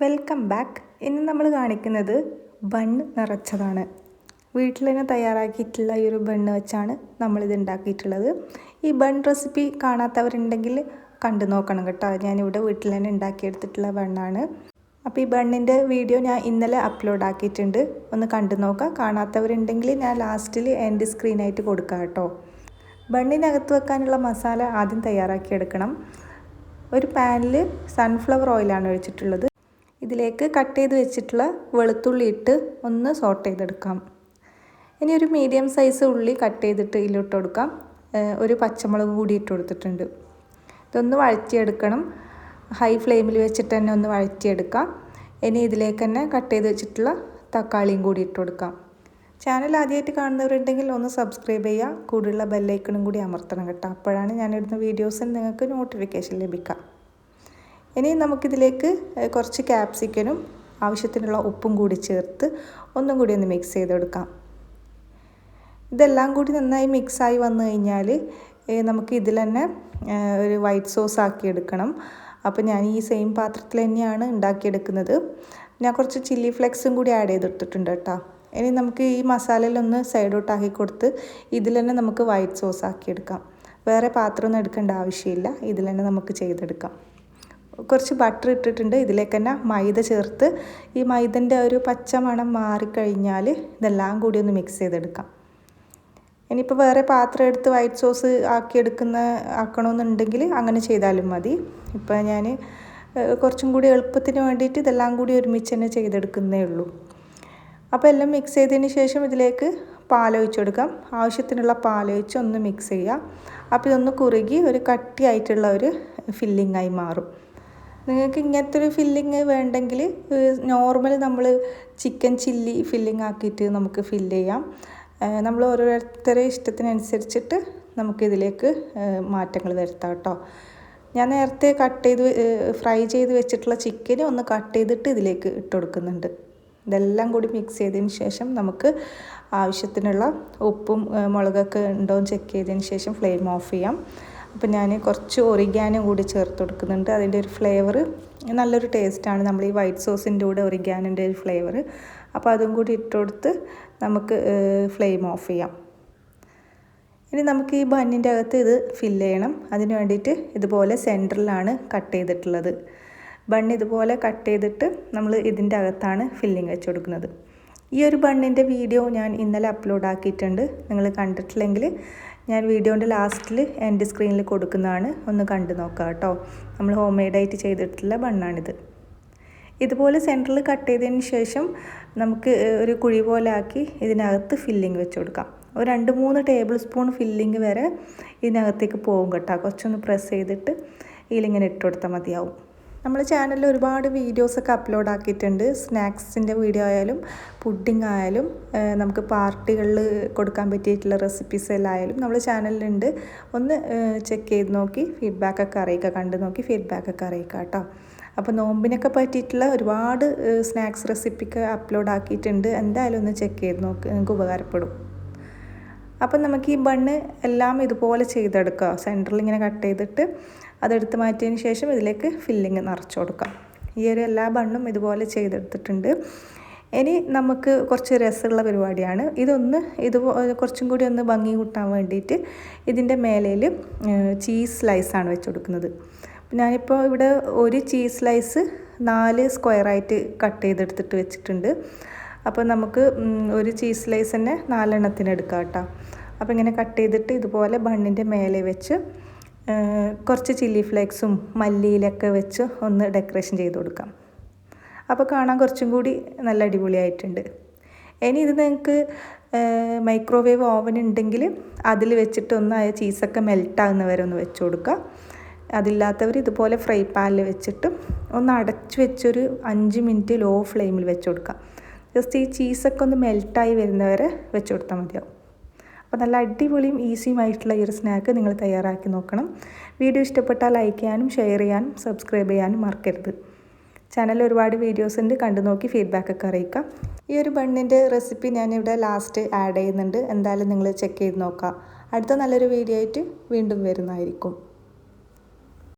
Welcome back. ഇന്ന് നമ്മൾ കാണിക്കുന്നത് ബണ്ണ് നിറച്ചതാണ്. വീട്ടിൽ തന്നെ തയ്യാറാക്കിയിട്ടുള്ള ഈ ഒരു ബണ്ണ് വെച്ചാണ് നമ്മളിത് ഉണ്ടാക്കിയിട്ടുള്ളത്. ഈ ബൺ റെസിപ്പി കാണാത്തവരുണ്ടെങ്കിൽ കണ്ടു നോക്കണം കേട്ടോ. ഞാനിവിടെ വീട്ടിൽ തന്നെ ഉണ്ടാക്കിയെടുത്തിട്ടുള്ള ബണ്ണാണ്. അപ്പോൾ ഈ ബണ്ണിന്റെ വീഡിയോ ഞാൻ ഇന്നലെ അപ്ലോഡ് ആക്കിയിട്ടുണ്ട്. ഒന്ന് കണ്ടു നോക്കാം കാണാത്തവരുണ്ടെങ്കിൽ ഞാൻ ലാസ്റ്റിൽ എന്റെ സ്ക്രീനായിട്ട് കൊടുക്കാം കേട്ടോ. ബണ്ണിനകത്ത് വെക്കാനുള്ള മസാല ആദ്യം തയ്യാറാക്കിയെടുക്കണം. ഒരു പാനിൽ സൺഫ്ലവർ ഓയിലാണ് ഒഴിച്ചിട്ടുള്ളത്. ഇതിലേക്ക് കട്ട് ചെയ്ത് വെച്ചിട്ടുള്ള വെളുത്തുള്ളി ഇട്ട് ഒന്ന് സോട്ട് ചെയ്തെടുക്കാം. ഇനി ഒരു മീഡിയം സൈസ് ഉള്ളി കട്ട് ചെയ്തിട്ട് ഇതിലിട്ട് കൊടുക്കാം. ഒരു പച്ചമുളക് കൂടി ഇട്ട് കൊടുത്തിട്ടുണ്ട്. ഇതൊന്ന് വഴറ്റിയെടുക്കണം. ഹൈ ഫ്ലെയിമിൽ വെച്ചിട്ട് തന്നെ ഒന്ന് വഴറ്റിയെടുക്കാം. ഇനി ഇതിലേക്ക് തന്നെ കട്ട് ചെയ്ത് വെച്ചിട്ടുള്ള തക്കാളിയും കൂടി ഇട്ട് കൊടുക്കാം. ചാനൽ ആദ്യമായിട്ട് കാണുന്നവരുണ്ടെങ്കിൽ ഒന്ന് സബ്സ്ക്രൈബ് ചെയ്യുക. കൂടുതലുള്ള ബെല്ലൈക്കണും കൂടി അമർത്തണം കേട്ടോ. അപ്പോഴാണ് ഞാനിടുന്ന വീഡിയോസിൽ നിങ്ങൾക്ക് നോട്ടിഫിക്കേഷൻ ലഭിക്കുക. ഇനി നമുക്കിതിലേക്ക് കുറച്ച് ക്യാപ്സിക്കനും ആവശ്യത്തിനുള്ള ഉപ്പും കൂടി ചേർത്ത് ഒന്നും കൂടി ഒന്ന് മിക്സ് ചെയ്തെടുക്കാം. ഇതെല്ലാം കൂടി നന്നായി മിക്സായി വന്നു കഴിഞ്ഞാൽ നമുക്ക് ഇതിൽ തന്നെ ഒരു വൈറ്റ് സോസ് ആക്കി എടുക്കണം. അപ്പോൾ ഞാൻ ഈ സെയിം പാത്രത്തിൽ തന്നെയാണ് ഉണ്ടാക്കിയെടുക്കുന്നത്. ഞാൻ കുറച്ച് ചില്ലി ഫ്ലെക്സും കൂടി ആഡ് ചെയ്തെടുത്തിട്ടുണ്ട് കേട്ടോ. ഇനി നമുക്ക് ഈ മസാലയിലൊന്ന് സൈഡോട്ടാക്കി കൊടുത്ത് ഇതിൽ തന്നെ നമുക്ക് വൈറ്റ് സോസ് ആക്കിയെടുക്കാം വേറെ പാത്രമൊന്നും എടുക്കേണ്ട ആവശ്യമില്ല. ഇതിൽ തന്നെ നമുക്ക് ചെയ്തെടുക്കാം. കുറച്ച് ബട്ടർ ഇട്ടിട്ടുണ്ട്. ഇതിലേക്ക് തന്നെ മൈദ ചേർത്ത് ഈ മൈദന്റെ ഒരു പച്ച മണം മാറിക്കഴിഞ്ഞാൽ ഇതെല്ലാം കൂടി ഒന്ന് മിക്സ് ചെയ്തെടുക്കാം. ഇനിയിപ്പോൾ വേറെ പാത്രം എടുത്ത് വൈറ്റ് സോസ് ആക്കിയെടുക്കുന്ന ആക്കണമെന്നുണ്ടെങ്കിൽ അങ്ങനെ ചെയ്താലും മതി. ഇപ്പോൾ ഞാൻ കുറച്ചും കൂടി എളുപ്പത്തിന് വേണ്ടിയിട്ട് ഇതെല്ലാം കൂടി ഒരുമിച്ച് തന്നെ ചെയ്തെടുക്കുന്നേ ഉള്ളൂ. അപ്പോൾ എല്ലാം മിക്സ് ചെയ്തതിന് ശേഷം ഇതിലേക്ക് പാലൊഴിച്ച് കൊടുക്കാം ആവശ്യത്തിനുള്ള പാലൊഴിച്ച് ഒന്ന് മിക്സ് ചെയ്യുക. അപ്പോൾ ഇതൊന്ന് കുറുകി ഒരു കട്ടിയായിട്ടുള്ള ഒരു ഫില്ലിംഗ് ആയി മാറും. നിങ്ങൾക്ക് ഇങ്ങനത്തെ ഒരു ഫില്ലിങ് വേണ്ടെങ്കിൽ നോർമൽ നമ്മൾ ചിക്കൻ ചില്ലി ഫില്ലിങ് ആക്കിയിട്ട് നമുക്ക് ഫില്ല് ചെയ്യാം. നമ്മൾ ഓരോരുത്തരെ ഇഷ്ടത്തിനനുസരിച്ചിട്ട് നമുക്കിതിലേക്ക് മാറ്റങ്ങൾ വരുത്താം കേട്ടോ. ഞാൻ നേരത്തെ കട്ട് ചെയ്ത് ഫ്രൈ ചെയ്ത് വെച്ചിട്ടുള്ള ചിക്കൻ ഒന്ന് കട്ട് ചെയ്തിട്ട് ഇതിലേക്ക് ഇട്ട് കൊടുക്കുന്നുണ്ട്. ഇതെല്ലാം കൂടി മിക്സ് ചെയ്തതിന് ശേഷം നമുക്ക് ആവശ്യത്തിനുള്ള ഉപ്പും മുളകൊക്കെ ഉണ്ടോ എന്ന് ചെക്ക് ചെയ്തതിന് ശേഷം ഫ്ലെയിം ഓഫ് ചെയ്യാം. അപ്പോൾ ഞാൻ കുറച്ച് ഒറിഗാനും കൂടി ചേർത്ത് കൊടുക്കുന്നുണ്ട്. അതിന്റെ ഒരു ഫ്ലേവർ നല്ലൊരു ടേസ്റ്റാണ്. നമ്മൾ ഈ വൈറ്റ് സോസിന്റെ കൂടെ ഒറിഗാനിന്റെ ഒരു ഫ്ലേവർ അപ്പോൾ അതും കൂടി ഇട്ട് കൊടുത്ത് നമുക്ക് ഫ്ലെയിം ഓഫ് ചെയ്യാം. ഇനി നമുക്ക് ഈ ബണ്ണിന്റെ അകത്ത് ഇത് ഫില്ല് ചെയ്യണം. അതിന് വേണ്ടിയിട്ട് ഇതുപോലെ സെന്ററിലാണ് കട്ട് ചെയ്തിട്ടുള്ളത്. ബണ്ണ് ഇതുപോലെ കട്ട് ചെയ്തിട്ട് നമ്മൾ ഇതിന്റെ അകത്താണ് ഫില്ലിങ് വെച്ച് കൊടുക്കുന്നത്. ഈ ഒരു ബണ്ണിന്റെ വീഡിയോ ഞാൻ ഇന്നലെ അപ്ലോഡ് ആക്കിയിട്ടുണ്ട്. നിങ്ങൾ കണ്ടിട്ടില്ലെങ്കിൽ ഞാൻ വീഡിയോന്റെ ലാസ്റ്റിൽ എന്റെ സ്ക്രീനിൽ കൊടുക്കുന്നതാണ്. ഒന്ന് കണ്ടു നോക്കുക കേട്ടോ നമ്മൾ ഹോം മെയ്ഡായിട്ട് ചെയ്തിട്ടുള്ള ബണ്ണാണിത്. ഇതുപോലെ സെന്ററിൽ കട്ട് ചെയ്തതിന് ശേഷം നമുക്ക് ഒരു കുഴി പോലെ ആക്കി ഇതിനകത്ത് ഫില്ലിങ് വെച്ച് കൊടുക്കാം. ഒരു രണ്ട് മൂന്ന് ടേബിൾ സ്പൂൺ ഫില്ലിങ് വരെ ഇതിനകത്തേക്ക് പോകും കേട്ടോ. കുറച്ചൊന്ന് പ്രസ് ചെയ്തിട്ട് ഇതിലിങ്ങനെ ഇട്ട് കൊടുത്താൽ മതിയാവും. നമ്മൾ ചാനലിൽ ഒരുപാട് വീഡിയോസൊക്കെ അപ്ലോഡ് ആക്കിയിട്ടുണ്ട്. സ്നാക്സിന്റെ വീഡിയോ ആയാലും പുഡിംഗ് ആയാലും നമുക്ക് പാർട്ടികളിൽ കൊടുക്കാൻ പറ്റിയിട്ടുള്ള റെസിപ്പീസ് എല്ലാം ആയാലും നമ്മൾ ചാനലിലുണ്ട് ഒന്ന് ചെക്ക് ചെയ്ത് നോക്കി ഫീഡ്ബാക്കൊക്കെ അറിയിക്കുക കണ്ടു നോക്കി ഫീഡ്ബാക്കൊക്കെ അറിയിക്കുക കേട്ടോ. അപ്പോൾ നോമ്പിനൊക്കെ പറ്റിയിട്ടുള്ള ഒരുപാട് സ്നാക്സ് റെസിപ്പിക്ക് അപ്ലോഡ് ആക്കിയിട്ടുണ്ട്. എന്തായാലും ഒന്ന് ചെക്ക് ചെയ്ത് നോക്ക് നിങ്ങൾക്ക് ഉപകാരപ്പെടും. അപ്പം നമുക്ക് ഈ ബണ്ണ് എല്ലാം ഇതുപോലെ ചെയ്തെടുക്കുക സെന്ററിൽ ഇങ്ങനെ കട്ട് ചെയ്തിട്ട് അതെടുത്ത് മാറ്റിയതിന് ശേഷം ഇതിലേക്ക് ഫില്ലിങ് നിറച്ചു കൊടുക്കാം. ഈ ഒരു എല്ലാ ബണ്ണും ഇതുപോലെ ചെയ്തെടുത്തിട്ടുണ്ട്. ഇനി നമുക്ക് കുറച്ച് രസമുള്ള പരിപാടിയാണ്. ഇതൊന്ന് ഇത് കുറച്ചും കൂടി ഒന്ന് ഭംഗി കൂട്ടാൻ വേണ്ടിയിട്ട് ഇതിന്റെ മേലയിൽ ചീസ് സ്ലൈസാണ് വെച്ച് കൊടുക്കുന്നത്. ഞാനിപ്പോൾ ഇവിടെ ഒരു ചീസ് സ്ലൈസ് നാല് സ്ക്വയറായിട്ട് കട്ട് ചെയ്തെടുത്തിട്ട് വെച്ചിട്ടുണ്ട്. അപ്പോൾ നമുക്ക് ഒരു ചീസ് സ്ലൈസ് തന്നെ നാലെണ്ണത്തിന് എടുക്കാം കേട്ടോ. അപ്പോൾ ഇങ്ങനെ കട്ട് ചെയ്തിട്ട് ഇതുപോലെ ബണ്ണിന്റെ മേലെ വെച്ച് കുറച്ച് ചില്ലി ഫ്ലേക്സും മല്ലിയിലൊക്കെ വെച്ച് ഒന്ന് ഡെക്കറേഷൻ ചെയ്ത് കൊടുക്കാം. അപ്പോൾ കാണാൻ കുറച്ചും കൂടി നല്ല അടിപൊളിയായിട്ടുണ്ട്. ഇനി ഇത് നിങ്ങൾക്ക് മൈക്രോവേവ് ഓവൻ ഉണ്ടെങ്കിൽ അതിൽ വെച്ചിട്ട് ഒന്ന് ആ ചീസൊക്കെ മെൽട്ടാകുന്ന വരെ ഒന്ന് വെച്ച് കൊടുക്കുക. അതില്ലാത്തവർ ഇതുപോലെ ഫ്രൈ പാനിൽ വെച്ചിട്ട് ഒന്ന് അടച്ചു വെച്ചൊരു അഞ്ച് മിനിറ്റ് ലോ ഫ്ലെയിമിൽ വെച്ച് കൊടുക്കുക. ജസ്റ്റ് ഈ ചീസൊക്കെ ഒന്ന് മെൽട്ടായി വരുന്നവരെ വെച്ച് കൊടുത്താൽ മതിയാവും. അപ്പോൾ നല്ല അടിപൊളിയും ഈസിയുമായിട്ടുള്ള ഈ ഒരു സ്നാക്ക് നിങ്ങൾ തയ്യാറാക്കി നോക്കണം. വീഡിയോ ഇഷ്ടപ്പെട്ടാൽ ലൈക്ക് ചെയ്യാനും ഷെയർ ചെയ്യാനും സബ്സ്ക്രൈബ് ചെയ്യാനും മറക്കരുത്. ചാനൽ ഒരുപാട് വീഡിയോസ് ഉണ്ട്. കണ്ടു നോക്കി ഫീഡ്ബാക്കൊക്കെ അറിയിക്കാം. ഈ ഒരു ബണ്ണിന്റെ റെസിപ്പി ഞാനിവിടെ ലാസ്റ്റ് ആഡ് ചെയ്യുന്നുണ്ട്. എന്തായാലും നിങ്ങൾ ചെക്ക് ചെയ്ത് നോക്കാം. അടുത്ത നല്ലൊരു വീഡിയോ ആയിട്ട് വീണ്ടും വരുന്നതായിരിക്കും.